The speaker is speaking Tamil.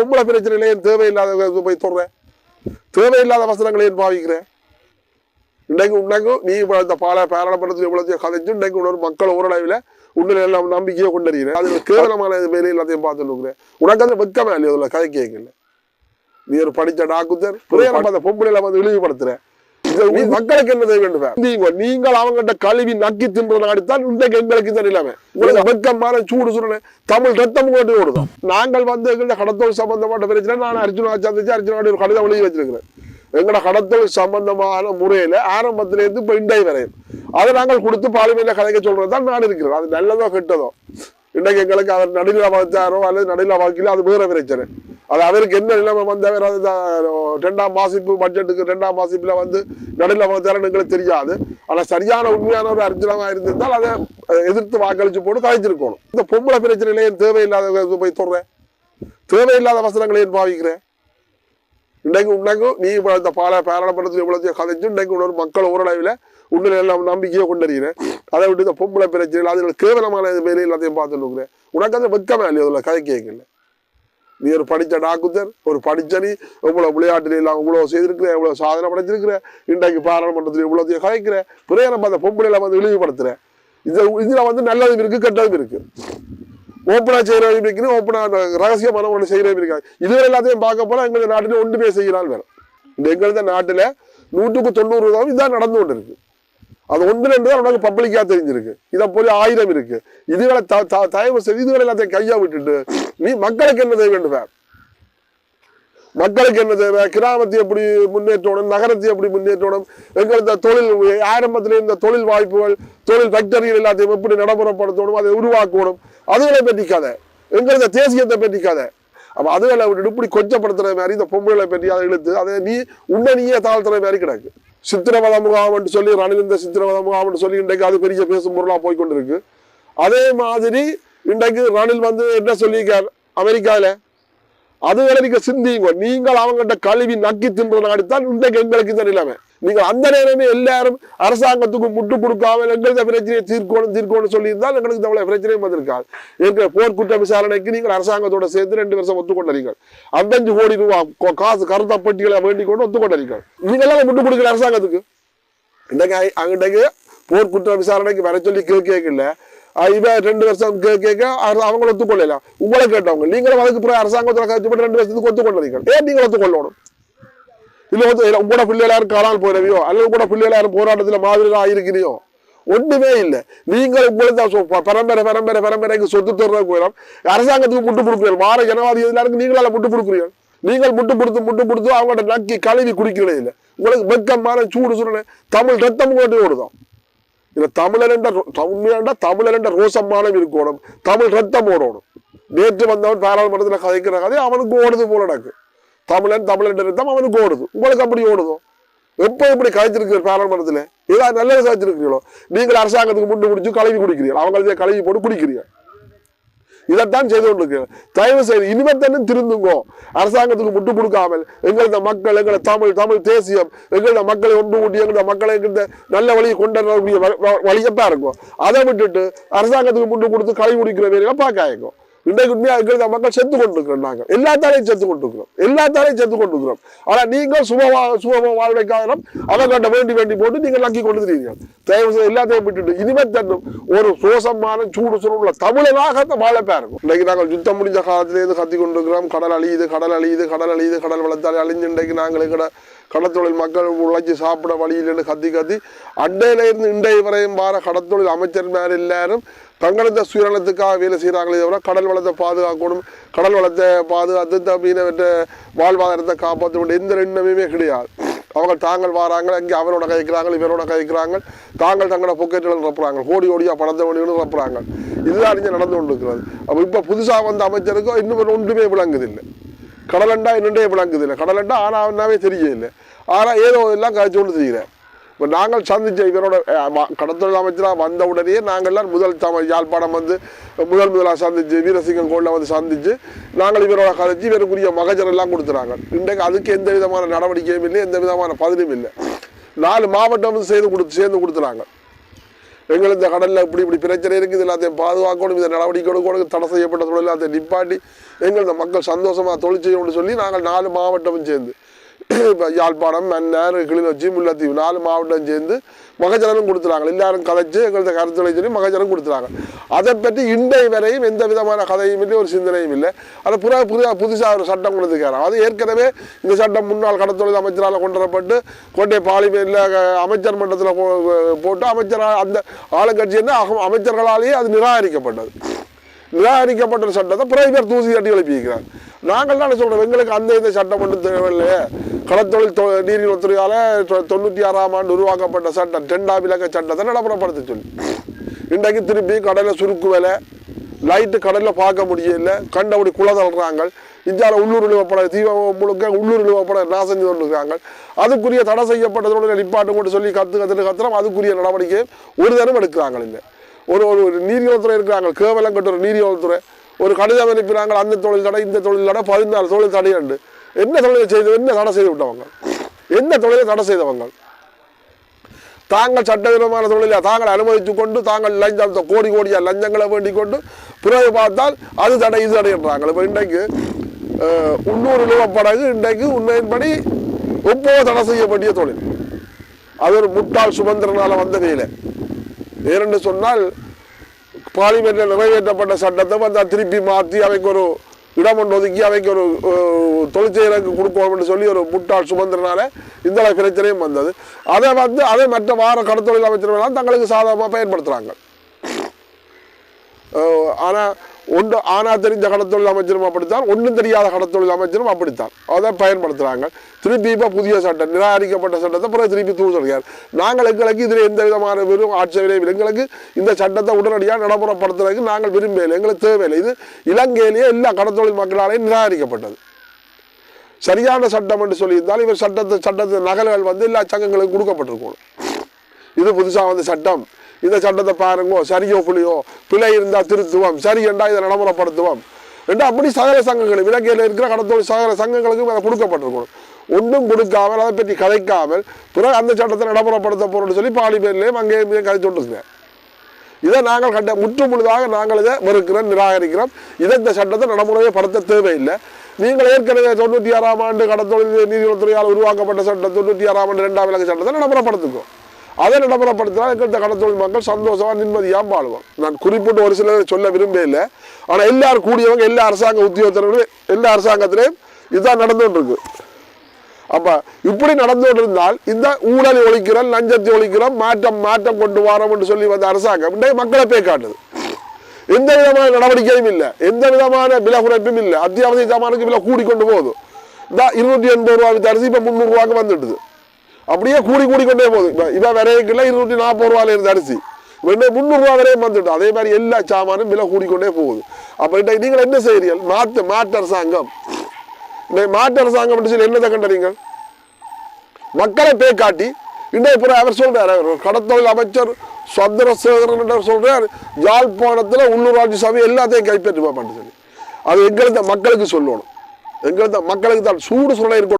பொம்பளை பிரச்சனையில ஏன் தேவையில்லாத போய் சொல்றேன் தேவையில்லாத வசனங்களை ஏன் பாவிக்கிறேன்? இன்றைக்கு உன்னைக்கு நீ இப்ப இந்த பால பாராளுமன்றத்தில் இவ்வளவு கதைச்சு இன்றைக்கு ஒரு மக்கள் ஓரளவில் உன்னில் எல்லாம் நம்பிக்கையை கொண்டறிகிறேன். அது கேவலமான வேலை எல்லாத்தையும் பார்த்துட்டு இருக்கிறேன். உனக்கு அது வெக்கமே இல்லையா? அதில் கதை கேட்கல. நீ ஒரு படித்த டாக்குத்தர் நம்ம அந்த பொம்பளையில வந்து இழிவுபடுத்துற. இது நீ மக்களுக்கு என்ன செய்ய வேண்டும்? நீங்க நீங்கள் அவங்ககிட்ட கழுவி நக்கி தின்ற நாடித்தான் இன்றைக்கு எங்களுக்கு நிலைமை உங்களுக்கு வெக்கமான சூடு சுரணை தமிழ் ரத்தம் கொண்டு ஓடுதோம் நாங்கள் வந்து எங்கள்ட்ட கடத்தல் சம்பந்தப்பட்ட பிரச்சனை நான் அர்ஜுனா சந்திச்சு அர்ஜுனாடி ஒரு கடிதம் எழுதி வச்சிருக்கிறேன். எங்களோட கடத்தல் சம்பந்தமான முறையில ஆரம்பத்துல இருந்து இப்ப இண்டை வரையும். அதை நாங்கள் கொடுத்து பாலிமையில கலைக்க சொல்றது தான் நான் இருக்கிறேன். அது நல்லதோ கெட்டதோ. இன்றைக்கு எங்களுக்கு அவர் நடுநில வாய்ச்சாரோ அல்லது நடுநில வாக்கிலோ அது வேற பிரச்சனை. அது அவருக்கு என்ன நிலைமை வந்து அது தான் ரெண்டாம் மாசிப்பு பட்ஜெட்டுக்கு ரெண்டாம் மாசிப்பில் வந்து நடுநில வாய்ச்சாரன்னு தெரியாது. ஆனால் சரியான உண்மையான ஒரு அர்ஜுனமாக இருந்திருந்தால் அதை எதிர்த்து வாக்களிச்சு போட்டு கழிச்சிருக்கணும் இந்த பொம்பளை பிரச்சனையில ஏன் தேவையில்லாத போய் சொல்றேன் தேவையில்லாத வசனங்களை ஏன் பாவிக்கிறேன். இன்றைக்கு உன்னைக்கு நீ இப்ப இந்த பால பாராளுமன்றத்தில் இவ்வளோத்தையும் கதைச்சு இன்றைக்கு ஒரு மக்கள் ஓரளவில் உன்னில் எல்லாம் நம்பிக்கையை கொண்டறிகிறேன். அதை விட்டு இந்த பொம்பளை பிரச்சனை அதில் கேவலமான வேலை எல்லாத்தையும் பார்த்துட்டு இருக்கிறேன். உனக்கு அது வெக்கமே இல்லையா? அதில் கதை கேட்கல. நீ ஒரு படித்த டாக்குத்தர் ஒரு படித்தனி இவ்வளோ விளையாட்டில் எல்லாம் இவ்வளோ செய்திருக்கிற இவ்வளோ சாதனை படைச்சிருக்கிற இன்றைக்கு பாராளுமன்றத்தில் இவ்வளோத்தையும் கலைக்கிற பிறகு நம்ம அந்த பொம்பளையில வந்து இழிவுபடுத்துகிற இது இதில் வந்து நல்லதும் இருக்குது கெட்டதும் இருக்கு. ஓப்பனா செய்யறவங்க இருக்குது ஓப்பனாக ரகசியமான ஒன்று செய்யறவங்க இருக்காங்க இதுவரை எல்லாத்தையும் பார்க்க போனால் எங்கள் நாட்டில் ஒன்றுமே செய்யலாம் வேற. இந்த எங்களது நாட்டில் நூற்றுக்கு தொண்ணூறு இதான் நடந்து கொண்டு இருக்குது அது ஒன்று ரெண்டு தான் உனக்கு பப்ளிக்கா தெரிஞ்சிருக்கு. இதை போல ஆயிரம் இருக்கு. இதுகளை த- த- தயவு செய்து இதுகளை எல்லாத்தையும் கையா விட்டுட்டு நீ மக்களுக்கு என்ன செய்ய வேண்டும் மக்களுக்கு என்ன தேவை? கிராமத்தை எப்படி முன்னேற்றணும்? நகரத்தை எப்படி முன்னேற்றணும்? எங்களுக்கு தொழில் ஆரம்பத்தில் இந்த தொழில் வாய்ப்புகள் தொழில் ஃபேக்டரிகள் எல்லாத்தையும் எப்படி நடைமுறைப்படுத்தணும்? அதை உருவாக்கணும்? அதுகளை பற்றி கதை. எங்களது தேசியத்தை பற்றி கதை. அப்ப அதுகளை விட்டுட்டு இப்படி கொச்சப்படுத்துற மாதிரி இந்த பொம்பளை பற்றி அதை இழுத்து அதை நீ உன்னை நீயே தாழ்த்துற மாதிரி கிடக்கு. சித்திரவத முகாம்னு சொல்லி ரணிலிந்த சித்திரவத முகாம்னு சொல்லி இன்றைக்கு அது பெரிய பேசும் பொருளாக போய்கொண்டிருக்கு அதே மாதிரி இன்றைக்கு ரணில் வந்து என்ன சொல்லியிருக்கார்? அமெரிக்காவில் அதுகளை நீங்க சிந்திங்க நீங்கள் அவங்ககிட்ட கழுவி நக்கி தின்ற இன்றைக்கு எங்களுக்கு இந்த நிலைமை. நீங்கள் அந்த நேரமே எல்லாரும் அரசாங்கத்துக்கு முட்டு கொடுக்காம எங்களுக்கு பிரச்சனையை தீர்க்கணும் தீர்க்கணும்னு சொல்லியிருந்தால் எங்களுக்கு தவிர பிரச்சனையும் வந்திருக்காது. எங்கள் போர்க்குற்ற விசாரணைக்கு நீங்கள் அரசாங்கத்தோட சேர்த்து ரெண்டு வருஷம் ஒத்துக்கொண்டீர்கள் அஞ்சு கோடி ரூபாய் கொ- காசு கருத்த பெட்டிகளை வேண்டிக் கொண்டு ஒத்துக்கொண்டீர்கள் நீங்க எல்லாம் முட்டு கொடுக்கல அரசாங்கத்துக்கு? இன்றைக்கு அங்கிட்டக்கு போர்க்குற்ற விசாரணைக்கு வர சொல்லி கேட்கல இவன் ரெண்டு வருஷம் கே கேட்க அவங்க அவங்கள உங்களை கேட்டவங்க. நீங்களும் அதுக்கு பிறகு அரசாங்கத்தில் கழிச்சு ரெண்டு வருஷத்துக்கு ஒத்துக்கொள்றீங்க ஏன் நீங்கள் ஒத்துக்கொள்ளணும்? இல்ல வந்து இல்ல உங்களோட பிள்ளைகள் யாரும் காணாமல் போறவையோ அல்லது உங்களோட பிள்ளைகள் யாரும் போராட்டத்தில் மாதிரிலாம் ஆயிருக்கிறியோ? ஒண்ணுமே இல்லை. நீங்கள் உங்களுக்கு பரம்பரை பரம்பரை பரம்பரை பரம்பரைக்கு சொத்து தர்ற கோயிலும் அரசாங்கத்துக்கு முட்டு கொடுக்குறீர்கள். மாற ஜனவாதி எல்லாருக்கும் நீங்களால முட்டு கொடுக்குறீர்கள். நீங்கள் முட்டு கொடுத்து முட்டு கொடுத்து அவங்களோட நக்கி கழுவி குடிக்கிறதே இல்லை. உங்களுக்கு வெக்கமான சூடு சூடு தமிழ் ரத்தம் கொண்டு ஓடுதான். இதுல தமிழர் என்ற உண்மையாண்டா தமிழர் என்ற இருக்கணும். தமிழ் ரத்தம் ஓடணும். நேற்று வந்தவன் பாராளுமன்றத்தில் கதைக்கிற கதை அவனுக்கு ஓடுது போல எனக்கு தமிழன் தமிழன் ரத்தம் அவனுக்கு ஓடுது. உங்களுக்கு அப்படி ஓடுதோ? எப்போ இப்படி கதைச்சிருக்கு பாராளுமன்றத்தில்? ஏதாவது நல்லது கதைச்சிருக்கீங்களோ நீங்கள் அரசாங்கத்துக்கு முண்டு பிடிச்சி கழுவி குடிக்கிறீர்கள். அவங்களே கழுவி போட்டு குடிக்கிறீங்க இதைத்தான் செய்து கொண்டிருக்கிறேன் தயவு செய்து இனிமேத்தனும் திருந்துங்கோ. அரசாங்கத்துக்கு முட்டு கொடுக்காமல் எங்களது மக்கள் எங்களது தமிழ் தமிழ் தேசியம் எங்களோட மக்களை ஒன்று கூட்டி எங்களோட மக்களை எங்கிட்ட நல்ல வழியை கொண்டு வரக்கூடிய வ- வ- வழியத்தான் இருக்கும் அதை விட்டுட்டு அரசாங்கத்துக்கு முட்டு கொடுத்து களை குடிக்கிற வேலையெல்லாம் பார்க்காயிருக்கும் இன்றைக்கு உண்மையா இருக்கிற மக்கள் செத்து கொண்டிருக்கிறோம் நாங்கள் எல்லாத்தாலையும் செத்து கொண்டிருக்கிறோம் எல்லாத்தாலையும் செத்து கொண்டிருக்கிறோம் ஆனா நீங்கள் சுபமா சுபமா வாழ்வைக்காக அவங்கள்ட்ட வேண்டி வேண்டி போட்டு நீங்கள் நக்கி கொண்டு தயவு செய்து எல்லாத்தையும் விட்டுட்டு இனிமே தன்னும் ஒரு சோசமான சூடு சுருள்ள தமிழனாக வாழப்பா இருக்கும். இன்றைக்கு நாங்கள் யுத்தம் முடிஞ்ச காலத்திலேருந்து கத்தி கொண்டிருக்கிறோம். கடல் அழியுது கடல் அழியுது கடல் அழியுது கடல் வளர்த்தாலே அழிஞ்சு இன்றைக்கு நாங்கள் எங்கட கடத்தொழில் மக்கள் உழைச்சி சாப்பிட வழியில்னு கத்தி கத்தி அண்டையில இருந்து இன்றைய வரையும் வார கடத்தொழில் அமைச்சர் மேல எல்லாரும் தங்களது சுயநலத்துக்காக வேலை செய்கிறாங்களே தவிர கடல் வளத்தை பாதுகாக்கணும் கடல் வளத்தை பாதுகாத்து த- மீனவற்ற வாழ்வாதாரத்தை காப்பாற்றணும் எந்த எண்ணமுமே கிடையாது. அவங்க தாங்கள் வராங்க இங்கே அவரோட கைக்கிறாங்க இவரோட கைக்கிறாங்க தாங்கள் தங்களோட பொக்கெட்டுகள் நிரப்புறாங்க கோடி கோடியா பணத்தை வேண்டியும் நிரப்புறாங்க. இதுதான் இங்கே நடந்து கொண்டிருக்கிறது. அப்போ இப்போ புதுசாக வந்த அமைச்சருக்கும் இன்னும் ஒன்றுமே விளங்குது இல்லை கடலண்டா என்னண்டே விளங்குது இல்லை கடலண்டா ஆனால் அவனாவே தெரியல ஆனால் ஏதோ எல்லாம் கழிச்சு கொண்டு தெரிகிறேன் நாங்கள் சந்தித்த இவரோட ம- கடத்தொழில் அமைச்சராக வந்த உடனே நாங்கள்லாம் முதல் தமிழ் யாழ்ப்பாணம் வந்து முதல் முதலாக சந்தித்து வீரசிங்கம் கோளில் வந்து சந்தித்து நாங்கள் இவரோட கதைச்சு இவருக்குரிய மகஜர் எல்லாம் கொடுத்துறாங்க. இன்றைக்கு அதுக்கு எந்த விதமான நடவடிக்கையும் இல்லை எந்த விதமான பதிலும் இல்லை. நாலு மாவட்டம் வந்து சேர்ந்து கொடுத்து சேர்ந்து கொடுத்துறாங்க. எங்கள் இந்த கடலில் இப்படி இப்படி பிரச்சனை இருக்குது எல்லாத்தையும் பாதுகாக்கணும் இந்த நடவடிக்கை எடுக்கணும் தடை செய்யப்பட்ட தொழில் எல்லாத்தையும் நிப்பாட்டி எங்கள் இந்த மக்கள் சந்தோஷமாக தொழில் செய்யணும்னு சொல்லி நாங்கள் நாலு மாவட்டமும் சேர்ந்து இப்போ யாழ்ப்பாணம் மன்னர் கிளிநொச்சி முல்லைத்தீவு நாலு மாவட்டம் சேர்ந்து மகஜனம் கொடுத்துறாங்க. எல்லாரும் கலைச்சு எங்கள்கிட்ட கருத்துரை சொல்லி மகஜனம் கொடுத்துறாங்க. அதை பற்றி இன்றை வரையும் எந்த விதமான கதையும் இல்லை ஒரு சிந்தனையும் இல்லை. அது புற புதிய புதுசாக ஒரு சட்டம் கொடுத்துருக்காரு அது ஏற்கனவே இந்த சட்டம் முன்னாள் கடத்தொழில் அமைச்சரால் கொண்டு வரப்பட்டு கோட்டை பார்லிமெண்ட்டில் அமைச்சர் மன்றத்தில் போட்டு அமைச்சரால் அந்த ஆளுங்கட்சி என்ன அமைச்சர்களாலேயே அது நிராகரிக்கப்பட்டது. நிராகரிக்கப்பட்ட சட்டத்தை பிறகு பேர் தூசி தட்டி எழுப்பியிருக்கிறார். நாங்கள் தான் சொல்கிறோம் எங்களுக்கு அந்த இந்த சட்டம் ஒன்றும் தேவையில்லையே. கடத்தொழில் தொ நீரியல் துறையால் தொண்ணூற்றி ஆறாம் ஆண்டு உருவாக்கப்பட்ட சட்டம் டெண்டாம் இலக்க சட்டத்தை நடைமுறைப்படுத்த சொல்லி. இன்றைக்கு திருப்பி கடலில் சுருக்கு வேலை லைட்டு கடலில் பார்க்க முடியல கண்டபடி குலை தள்ளுறாங்க. இந்தியாவில் உள்ளூர் நிலவப்பட தீவ முழுக்க உள்ளூர் நிலவப்பட நாசம் செஞ்சு கொண்டிருக்காங்க. அதுக்குரிய தடை செய்யப்பட்டதோட நிப்பாட்டம் கொண்டு சொல்லி கற்று கற்றுட்டு கத்துறோம். அதுக்குரிய நடவடிக்கை ஒரு தினம் எடுக்கிறாங்க இல்லை. ஒரு ஒரு ஒரு நீரியல்துறை இருக்கிறாங்க. கேவலம் கட்ட ஒரு நீரியல்துறை ஒரு கடிதம் அனுப்பினாங்க அந்த தொழில் தடை இந்த தொழில் தடை பதினாலு தொழில் தடை உண்டு. என்ன தொழிலை செய்து என்ன தடை செய்து விட்டவங்க? என்ன தொழிலை தடை செய்தவங்க? தாங்கள் சட்டவிரோதமான தொழிலை? தாங்கள் அனுமதித்துக் கொண்டு தாங்கள் லஞ்சம் கோடி கோடியா லஞ்சங்களை வேண்டிக் கொண்டு பிறகு பார்த்தால் அது தடை இது தடைன்றாங்க இப்போ இன்றைக்கு உள்ளூர் நிலவப்படகு இன்றைக்கு உண்மையின்படி ஒப்போ தடை செய்யப்பட்டிய தொழில். அது ஒரு முட்டாள் சுமந்திரனால வந்த கையில் ஏனென்று சொன்னால் பார்லிமெண்ட்டில் நிறைவேற்றப்பட்ட சட்டத்தை வந்து திருப்பி மாற்றி அவைக்கு ஒரு இடம் ஒன்று ஒதுக்கி அவைக்கு ஒரு அஹ், தொழிற்செயலுக்கு கொடுக்கணும்னு சொல்லி ஒரு முட்டாள் சுமந்திரனால இந்த பிரச்சனையும் வந்தது. அதை வந்து அதை மற்ற வார கடத்தொழில் அமைச்சர்கள் தங்களுக்கு சாதகமாக பயன்படுத்துகிறாங்க ஆனால் ஒன்று ஆனா தெரிஞ்ச கடத்தொழில் அமைச்சரும் அப்படித்தான் ஒன்றும் தெரியாத கடத்தொழில் அமைச்சரும் அப்படித்தான். அதை பயன்படுத்துகிறாங்க திருப்பி இப்போ புதிய சட்டம் நிராகரிக்கப்பட்ட சட்டத்தை பிறகு திருப்பி தூள் சொல்கிறார். நாங்கள் எங்களுக்கு இதில் எந்த விதமான வெறும் ஆட்சேபனையும் இல்லை. எங்களுக்கு இந்த சட்டத்தை உடனடியாக நடைமுறைப்படுத்துறதுக்கு நாங்கள் விரும்பவில்லை எங்களுக்கு தேவையில்லை. இது இலங்கையிலேயே எல்லா கடத்தொழில் மக்களாலேயும் நிராகரிக்கப்பட்டது. சரியான சட்டம் என்று சொல்லியிருந்தால் இவர் சட்டத்தை சட்டத்தின் நகல்கள் வந்து எல்லா சங்கங்களுக்கு கொடுக்கப்பட்டிருக்கணும். இது புதுசாக வந்த சட்டம். இந்த சட்டத்தை பாருங்கோ சரியோ புலியோ. பிழை இருந்தால் திருத்துவோம் சரி என்றால் இதை நடைமுறைப்படுத்துவோம். என்று அப்படி சகல சங்கங்கள் இலங்கையில் இருக்கிற கடத்தொழில் சகல சங்கங்களுக்கும் அதை கொடுக்கப்பட்டிருக்கணும். ஒன்றும் கொடுக்காமல் அதை பற்றி கதைக்காமல் பிறகு அந்த சட்டத்தை நடைமுறைப்படுத்த போறோம்னு சொல்லி பாலிபேர்லேயும் அங்கேயும் இங்கேயும் கதை சொல்லுங்க இதை நாங்கள் கண்ட முற்று முழுதாக நாங்கள் இதை மறுக்கிறோம் நிராகரிக்கிறோம். இதை இந்த சட்டத்தை நடைமுறைப்படுத்த தேவையில்லை. நீங்கள் ஏற்கனவே தொண்ணூற்றி ஆறாம் ஆண்டு கடத்தொழில் நீதித்துறையால் உருவாக்கப்பட்ட சட்டம் தொண்ணூற்றி ஆறாம் ஆண்டு ரெண்டாம் விலக்கு சட்டத்தை நடைமுறைப்படுத்துக்கும் அதை நடைமுறைப்படுத்தினால் இருக்கிற கடத்தொழில் மக்கள் சந்தோஷமாக நிம்மதியாக வாழுவோம் நான் குறிப்பிட்டு ஒரு சிலரை சொல்ல விரும்பவே இல்லை ஆனால் எல்லாரும் கூடியவங்க எல்லா அரசாங்க உத்தியோகத்தினரும் எல்லா அரசாங்கத்திலையும் இதுதான் நடந்துகிட்டு இருக்கு அப்போ இப்படி நடந்து கொண்டிருந்தால் இந்த ஊழலை ஒழிக்கிறோம் லஞ்சத்தை ஒழிக்கிறோம் மாற்றம் மாற்றம் கொண்டு வரோம் என்று சொல்லி வந்த அரசாங்கம் இன்றைக்கு மக்களை பேய் காட்டுது. எந்த விதமான நடவடிக்கையும் இல்லை. எந்த விதமான விலை குறைப்பும் இல்லை. அத்தியாவசிய சாமானுக்கு விலை கூடி கொண்டு போகுது. இந்த இருநூற்றி எண்பது ரூபாய் அரிசி இப்போ முந்நூறு ரூபாய்க்கு அப்படியே கூடி கூடி கொண்டே போகுது. இப்போ இவன் கிலோ இருநூற்றி நாற்பது ரூபாயில இருந்த அரிசி. வெண்ணே முந்நூறுரூவா வரையும் வந்துட்டு அதே மாதிரி எல்லா சாமானும் விலை கூடிக்கொண்டே போகுது. அப்போ இன்றைக்கு நீங்கள் என்ன செய்கிறீர்கள்? மாற்று மாட்டு அரசாங்கம். இந்த அரசாங்கம் சொல்லி என்னதை கண்டறீங்கள் மக்களை பே காட்டி இன்றைய அவர் சொல்றார் அவர் கடத்தொழில் அமைச்சர் சந்திரசேகரன் என்று யாழ்ப்பாணத்தில் யாழ்ப்பாணத்துல உள்ளூராட்சி சபை எல்லாத்தையும் கைப்பற்றி பார்ப்பான்னு சொல்லி. அது எங்களுக்கு மக்களுக்கு சொல்லணும். எங்களுக்கு மக்களுக்கு தான் சூடு சொல்ல இருக்கணும்